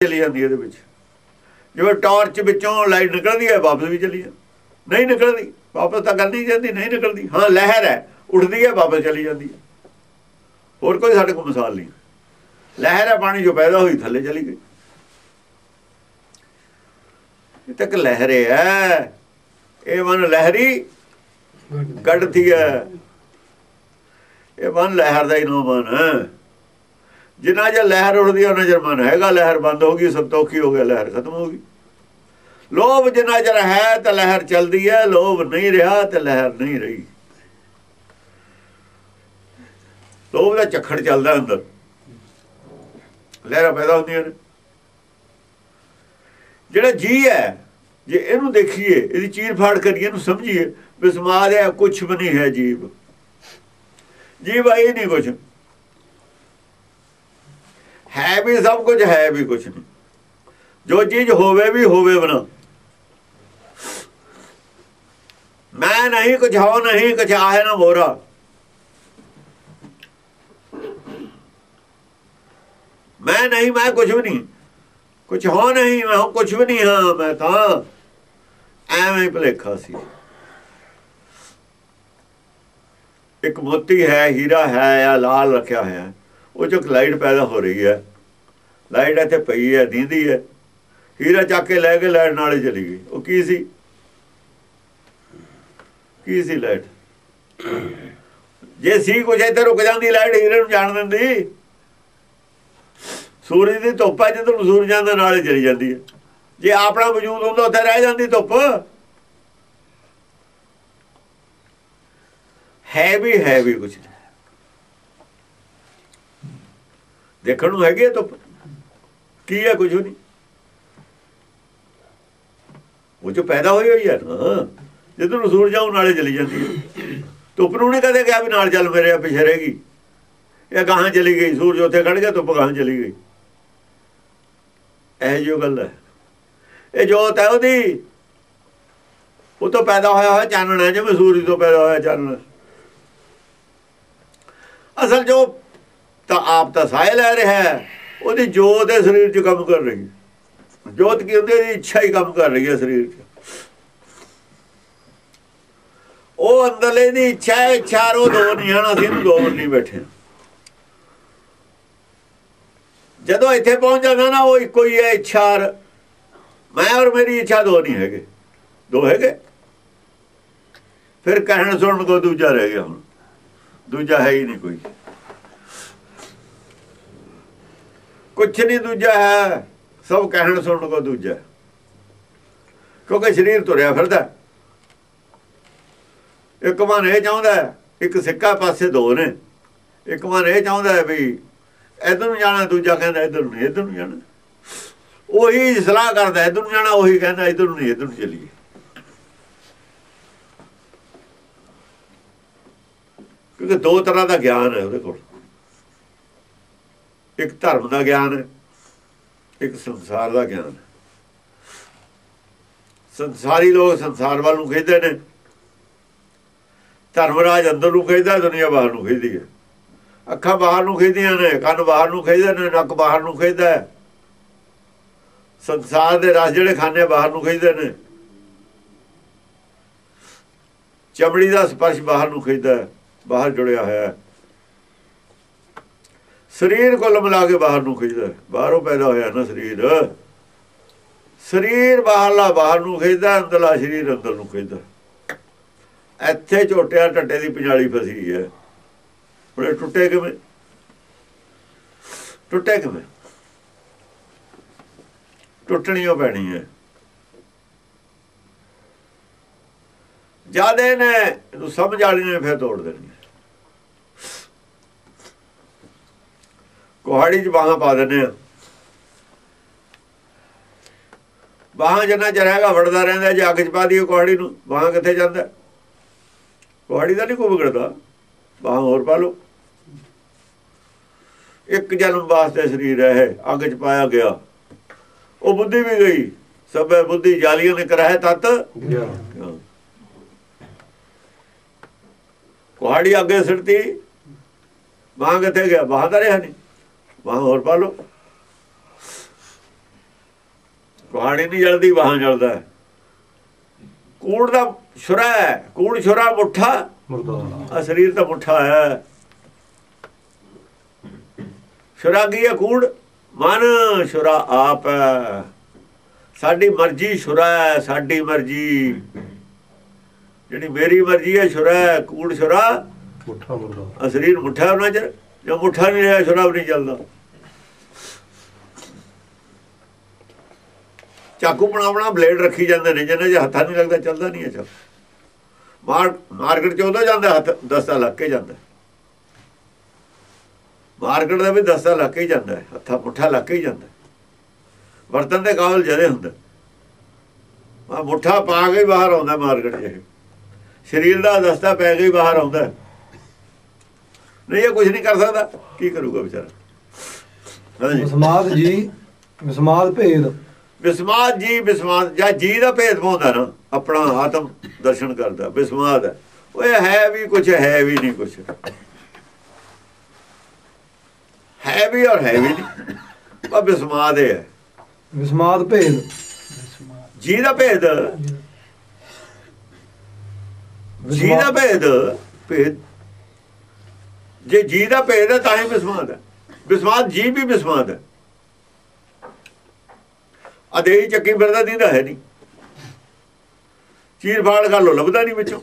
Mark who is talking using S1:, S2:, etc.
S1: ਚਲੀ ਜਾਂਦੀ ਹੈ ਇਹਦੇ ਵਿੱਚ। ਜਿਵੇਂ ਟਾਰਚ ਵਿੱਚੋਂ ਲਾਈਟ ਨਿਕਲਦੀ ਹੈ ਵਾਪਸ ਵੀ ਚਲੀ ਜਾਂਦੀ ਨਹੀਂ ਨਿਕਲਦੀ। ਵਾਪਸ ਤਾਂ ਗੱਲ ਨਹੀਂ ਜਾਂਦੀ ਨਹੀਂ ਨਿਕਲਦੀ। ਹਾਂ ਲਹਿਰ ਹੈ ਉੱਠਦੀ ਹੈ ਵਾਪਸ ਚਲੀ ਜਾਂਦੀ ਹੈ। ਹੋਰ ਕੋਈ ਸਾਡੇ ਕੋਲ ਮਿਸਾਲ ਨਹੀਂ। ਲਹਿਰ ਹੈ ਪਾਣੀ ਜੋ ਪੈਦਾ ਹੋਈ ਥੱਲੇ ਚਲੀ ਗਈ। ਇਹ ਤੱਕ ਲਹਿਰ ਹੈ ਇਹ ਮਨ ਲਹਿਰੀ ਗੱਡਦੀ ਹੈ। ਇਹ ਮਨ ਲਹਿਰ ਦਾ ਹੀ ਨਾਮ ਹੈ। ਜਿੰਨਾ ਜੇ ਲਹਿਰ ਉੱਠਦੀ ਹੈ ਉਹਨਾਂ ਚਿਰ ਮਨ ਹੈਗਾ, ਲਹਿਰ ਬੰਦ ਹੋ ਗਈ ਸੰਤੋਖੀ ਹੋ ਗਿਆ ਲਹਿਰ ਖਤਮ ਹੋ ਗਈ। ਲੋਭ ਜਿੰਨਾ ਚਿਰ ਹੈ ਤਾਂ ਲਹਿਰ ਚੱਲਦੀ ਹੈ, ਲੋਭ ਨਹੀਂ ਰਿਹਾ ਤਾਂ ਲਹਿਰ ਨਹੀਂ ਰਹੀ। ਲੋਭ ਦਾ ਝੱਖੜ ਚੱਲਦਾ ਅੰਦਰ। ਲਹਿਰਾਂ ਪੈਦਾ ਹੁੰਦੀਆਂ ਨੇ। ਜਿਹੜਾ ਜੀ ਹੈ, ਜੇ ਇਹਨੂੰ ਦੇਖੀਏ, ਇਹਦੀ ਚੀਰ ਫਾੜ ਕਰੀਏ, ਇਹਨੂੰ ਸਮਝੀਏ, ਵੀ ਸਮਾਜ ਹੈ ਕੁਝ ਵੀ ਨਹੀਂ ਹੈ ਜੀਵ। ਜੀਵ ਹੈ ਨਹੀਂ ਕੁਝ ਹੈ ਵੀ ਸਭ ਕੁਝ, ਹੈ ਵੀ ਕੁਝ ਨਹੀਂ। ਜੋ ਚੀਜ਼ ਹੋਵੇ ਵੀ ਹੋਵੇ ਬਣਾ। ਮੈਂ ਨਹੀਂ ਕੁਝ ਹੋ ਨਹੀਂ ਕੁਝ ਆਏ ਨਾ ਮੋਰਾ ਮੈਂ ਨਹੀਂ, ਮੈਂ ਕੁਝ ਵੀ ਨਹੀਂ। ਕੁਝ ਹੋ ਨਹੀਂ, ਮੈਂ ਕੁਝ ਵੀ ਨਹੀਂ, ਹਾਂ, ਮੈਂ ਤਾਂ ਐਵੇਂ ਹੀ ਭਲੇਖਾ ਸੀ। ਇੱਕ ਮੋਤੀ ਹੈ, ਹੀਰਾ ਹੈ ਜਾਂ ਲਾਲ ਰੱਖਿਆ ਹੋਇਆ। ਉਹ ਚੋਂ ਲਾਈਟ ਪੈਦਾ ਹੋ ਰਹੀ ਹੈ। ਲਾਈਟ ਇੱਥੇ ਪਈ ਹੈ, ਦੀਂਦੀ ਹੈ। ਹੀਰਾ ਚੱਕ ਕੇ ਲੈ ਕੇ ਲਾਈਟ ਨਾਲੇ ਚਲੀ ਗਈ। ਉਹ ਕੀ ਸੀ? ਕੀ ਸੀ ਲਾਈਟ? ਜੇ ਸੀ ਕੁਝ ਇੱਥੇ ਰੁਕ ਜਾਂਦੀ ਲਾਈਟ, ਹੀਰੇ ਨੂੰ ਜਾਣ ਦਿੰਦੀ। ਸੂਰਜ ਦੀ ਧੁੱਪ ਹੈ ਜਦੋਂ ਸੂਰਜ ਜਾਂਦਾ ਨਾਲੇ ਚਲੀ ਜਾਂਦੀ ਹੈ। ਜੇ ਆਪਣਾ ਵਜੂਦ ਹੁੰਦਾ, ਉੱਥੇ ਰਹਿ ਜਾਂਦੀ ਧੁੱਪ। ਹੈ ਵੀ ਹੈ ਵੀ ਕੁਝ ਦੇਖਣ ਨੂੰ ਹੈਗੀ ਧੁੱਪ। ਕੀ ਹੈ ਕੁਝ ਨਹੀਂ ਉਹ ਜੋ ਪੈਦਾ ਹੋਈ ਹੋਈ ਹੈ ਨਾ ਜਦੋਂ ਨੂੰ ਸੂਰਜ ਆਉਂ ਨਾਲੇ ਚਲੀ ਜਾਂਦੀ ਹੈ ਧੁੱਪ ਨੂੰ ਨਹੀਂ ਕਦੇ ਕਿਹਾ ਵੀ ਨਾਲ ਚੱਲ ਮੇਰੇ ਪਿੱਛੇ ਰਹੇਗੀ ਇਹ ਗਾਹਾਂ ਚਲੀ ਗਈ, ਸੂਰਜ ਉੱਥੇ ਖੜ ਗਿਆ, ਧੁੱਪ ਗਾਹਾਂ ਚਲੀ ਗਈ। ਇਹ ਜੋ ਗੱਲ ਹੈ। ਇਹ ਜੋਤ ਹੈ ਉਹਦੀ। ਉਹ ਤੋਂ ਪੈਦਾ ਹੋਇਆ ਹੋਇਆ ਚਾਨਣ ਹੈ, ਜਿਵੇਂ ਸੂਰਜ ਤੋਂ ਪੈਦਾ ਹੋਇਆ ਚਾਨਣ। ਅਸਲ ਜੋ ਤਾਂ ਆਪ ਤਾਂ ਸਾਹ ਲੈ ਰਿਹਾ ਹੈ। ਉਹਦੀ ਜੋਤ ਦੇ ਸਰੀਰ 'ਚ ਕੰਮ ਕਰ ਰਹੀ ਹੈ। ਜੋਤ ਕੀ ਹੁੰਦੀ ਹੈ? ਇੱਛਾ ਹੀ ਕੰਮ ਕਰ ਰਹੀ ਹੈ ਸਰੀਰ 'ਚ। ਉਹ ਅੰਦਰਲੇ ਦੀ ਇੱਛਾ ਹੈ ਚਾਰੋਂ ਦੋ ਨਹੀਂ ਹਨ, ਅਸੀਂ ਦੋ ਨਹੀਂ ਬੈਠੇ ਜਦੋਂ ਇੱਥੇ ਪਹੁੰਚ ਜਾਂਦਾ ਨਾ, ਉਹ ਇੱਕੋ ਹੀ ਹੈ, ਇੱਛਾ ਮੈਂ ਔਰ ਮੇਰੀ ਇੱਛਾ ਦੋ ਨਹੀਂ ਹੈਗੇ। ਦੋ ਹੈਗੇ। ਫਿਰ ਕਹਿਣ ਸੁਣਨ ਕੋ ਦੂਜਾ ਰਹਿ ਗਿਆ ਹੁਣ। ਦੂਜਾ ਹੈ ਹੀ ਨਹੀਂ ਕੋਈ। ਕੁਛ ਨਹੀਂ ਦੂਜਾ ਹੈ, ਸਭ ਕਹਿਣ ਸੁਣਨ ਕੋ ਦੂਜਾ। ਕਿਉਂਕਿ ਸਰੀਰ ਤੁਰਿਆ ਫਿਰਦਾ। ਇੱਕ ਮਨ ਇਹ ਚਾਹੁੰਦਾ ਇੱਕ ਸਿੱਕਾ ਪਾਸੇ ਦੋ ਨੇ। ਇੱਕ ਮਨ ਇਹ ਚਾਹੁੰਦਾ ਵੀ ਇਧਰ ਨੂੰ ਜਾਣਾ, ਦੂਜਾ ਕਹਿੰਦਾ ਇਧਰ ਨੂੰ ਇਧਰ ਨੂੰ ਜਾਣਾ। ਉਹੀ ਸਲਾਹ ਕਰਦਾ, ਇਧਰ ਨੂੰ ਜਾਣਾ, ਉਹੀ ਕਹਿੰਦਾ ਇਧਰ ਨੂੰ ਨਹੀਂ ਇਧਰ ਨੂੰ ਚਲੀਏ। ਕਿਉਂਕਿ ਦੋ ਤਰ੍ਹਾਂ ਦਾ ਗਿਆਨ ਹੈ ਉਹਦੇ ਕੋਲ। ਇੱਕ ਧਰਮ ਦਾ ਗਿਆਨ ਹੈ, ਇੱਕ ਸੰਸਾਰ ਦਾ ਗਿਆਨ ਹੈ। ਸੰਸਾਰੀ ਲੋਕ ਸੰਸਾਰ ਵੱਲ ਨੂੰ ਖੇਡਦੇ ਨੇ। ਧਰਮਰਾਜ ਅੰਦਰ ਨੂੰ ਖੇਡਦਾ ਦੁਨੀਆ ਬਾਹਰ ਨੂੰ ਖੇਡਦੀ ਹੈ। ਅੱਖਾਂ ਬਾਹਰ ਨੂੰ ਖੇਡਦੀਆਂ ਨੇ, ਕੰਨ ਬਾਹਰ ਨੂੰ ਖੇਡਦੇ ਨੇ, ਨੱਕ ਬਾਹਰ ਨੂੰ ਖੇਡਦਾ ਹੈ। ਸੰਸਾਰ ਦੇ ਰਸ ਜਿਹੜੇ ਖਾਣੇ ਬਾਹਰ ਨੂੰ ਖੇਡਦੇ ਨੇ। ਚਮੜੀ ਦਾ ਸਪਰਸ਼ ਬਾਹਰ ਨੂੰ ਖੇਡਦਾ ਹੈ, ਬਾਹਰ ਜੁੜਿਆ ਹੋਇਆ ਹੈ। ਸਰੀਰ ਕੁੱਲ ਮਿਲਾ ਕੇ ਬਾਹਰ ਨੂੰ ਖਿੱਚਦਾ ਬਾਹਰੋਂ ਪੈਦਾ ਹੋਇਆ ਨਾ ਸਰੀਰ। ਸਰੀਰ ਬਾਹਰਲਾ ਬਾਹਰ ਨੂੰ ਖਿੱਚਦਾ ਅੰਦਰਲਾ ਸਰੀਰ ਅੰਦਰ ਨੂੰ ਖਿੱਚਦਾ। ਇੱਥੇ ਝੋਟਿਆ ਟੱਟੇ ਦੀ ਪੰਜਾਲੀ ਫਸੀ ਹੈ। ਉਹਨੇ ਟੁੱਟੇ ਕਿਵੇਂ? ਟੁੱਟੇ ਕਿਵੇਂ? ਟੁੱਟਣੀ ਉਹ ਪੈਣੀ ਹੈ। ਜਿਆਦੇ ਨੇ ਇਹਨੂੰ ਸਮਝ ਵਾਲੀ ਨੇ ਫਿਰ ਤੋੜ ਦੇਣੀ ਕੁਹਾੜੀ 'ਚ ਬਾਹਾਂ ਪਾ ਦਿੰਦੇ ਆ ਬਾਹਾਂ ਜਨਾ ਚਰੇਗਾ ਵੜਦਾ ਰਹਿੰਦਾ ਜੇ ਅੱਗ 'ਚ ਪਾ ਦਈਏ ਕੁਹਾੜੀ ਨੂੰ ਬਾਹਾਂ ਕਿੱਥੇ ਜਾਂਦਾ? ਕੁਹਾੜੀ ਦਾ ਨਹੀਂ ਕੋਈ ਵਿਗੜਦਾ। ਬਾਹਾਂ ਹੋਰ ਪਾ ਲਓ। ਇੱਕ ਜਨਮ ਵਾਸਤੇ ਸਰੀਰ ਹੈ ਅੱਗ 'ਚ ਪਾਇਆ ਗਿਆ। ਉਹ ਬੁੱਧੀ ਵੀ ਗਈ। ਸਭੇ ਬੁੱਧੀ ਜਾਲੀਆਂ ਨੇ ਕਰਾਇਆ ਤਤ। ਕੁਹਾੜੀ ਅੱਗੇ ਸਿਰਤੀ ਬਾਹਾਂ ਕਿੱਥੇ ਗਿਆ? ਬਾਹਾਂ ਦਾ ਰਿਹਾ ਨਹੀਂ। ਬਾਹਾਂ ਹੋਰ ਪਾ ਲਓ। ਕੁਹਾੜੀ ਨਹੀਂ ਜਲਦੀ ਵਾਹਾਂ ਜਲਦਾ ਕੂੜ ਦਾ ਛੁਰਾ ਹੈ ਕੂੜ ਛੁਰਾ ਮੁੱਠਾ।
S2: ਮੁਰਦਾ
S1: ਆ ਸਰੀਰ ਦਾ ਮੁੱਠਾ ਹੈ। ਛੁਰਾ ਕੀ ਹੈ ਕੂੜ? ਮਨ ਛੁਰਾ ਆਪ ਹੈ। ਸਾਡੀ ਮਰਜ਼ੀ ਛੁਰਾ ਹੈ ਸਾਡੀ ਮਰਜ਼ੀ। ਜਿਹੜੀ ਮੇਰੀ ਮਰਜ਼ੀ ਹੈ ਛੁਰਾ ਹੈ ਕੂੜ ਛੁਰਾ।
S2: ਮੁੱਠਾ ਮੁਰਦਾ।
S1: ਆ ਸਰੀਰ ਮੁੱਠਾ ਹੋਣਾ ਚਰ। ਜੇ ਮੁੱਠਾ ਨਹੀਂ ਰਿਹਾ ਛੁਰਾ ਵੀ ਨਹੀਂ ਚੱਲਦਾ ਚਾਕੂ ਬਣਾਉਣਾ ਬਲੇਡ ਰੱਖੀ ਜਾਂਦੇ ਨੇ ਜਿਹਨਾਂ ਜੇ ਹੱਥਾਂ ਨਹੀਂ ਲੱਗਦਾ ਚੱਲਦਾ ਨਹੀਂ ਹੈ ਮਾਰ ਮਾਰਕੀਟ ਚ ਉਹਦਾ ਜਾਂਦਾ ਹੱਥ ਦਸਤਾ ਲੱਗ ਕੇ ਜਾਂਦਾ। ਮਾਰਕੀਟ ਦਾ ਵੀ ਦਸਤਾ ਲੱਗ ਕੇ ਜਾਂਦਾ ਹੈ, ਮੁੱਠਾ ਲੱਗ ਕੇ ਜਾਂਦਾ ਵਰਤਨ ਦੇ ਕਾਬਲ ਜਦੇ ਹੁੰਦਾ। ਆ ਮੁੱਠਾ ਪਾ ਕੇ ਬਾਹਰ ਆਉਂਦਾ ਮਾਰਕੀਟ 'ਚ ਸਰੀਰ ਦਾ ਦਸਤਾ ਪੈ ਕੇ ਬਾਹਰ ਆਉਂਦਾ ਨਹੀਂ ਇਹ ਕੁਝ ਨਹੀਂ ਕਰ ਸਕਦਾ। ਕੀ ਕਰੂਗਾ ਵਿਚਾਰਾ? ਹਾਂਜੀ।
S3: ਵਿਸਮਾਦ ਜੀ ਵਿਸਮਾਦ ਭੇਦ।
S1: ਵਿਸਮਾਦ ਜੀ ਵਿਸਮਾਦ ਜਾਂ ਜੀ ਦਾ ਭੇਦ ਪਾਉਂਦਾ ਨਾ ਆਪਣਾ ਆਤਮ ਦਰਸ਼ਨ ਕਰਦਾ ਵਿਸਮਾਦ ਹੈ। ਉਹ ਇਹ ਹੈ ਵੀ ਕੁਝ ਹੈ ਵੀ ਨਹੀਂ ਕੁਝ ਹੈ ਵੀ ਔਰ ਹੈ ਵੀ ਨਹੀਂ। ਉਹ ਵਿਸਮਾਦ ਹੈ।
S3: ਵਿਸਮਾਦ ਭੇਦ।
S1: ਜੀ ਦਾ ਭੇਦ। ਜੀ ਦਾ ਭੇਦ ਭੇਦ। ਜੇ ਜੀ ਦਾ ਭੇਦ ਹੈ ਤਾਂ ਹੀ ਵਿਸਮਾਦ ਹੈ। ਵਿਸਮਾਦ ਜੀ ਵੀ ਵਿਸਮਾਦ ਹੈ। ਅਦੇਹੀ ਚੱਕੀ ਫਿਰਦਾ ਦੀਦਾ ਹੈ ਨਹੀਂ। ਚੀਰ ਫਾੜ ਗੱਲ ਲੱਭਦਾ ਨਹੀਂ ਵਿੱਚੋਂ।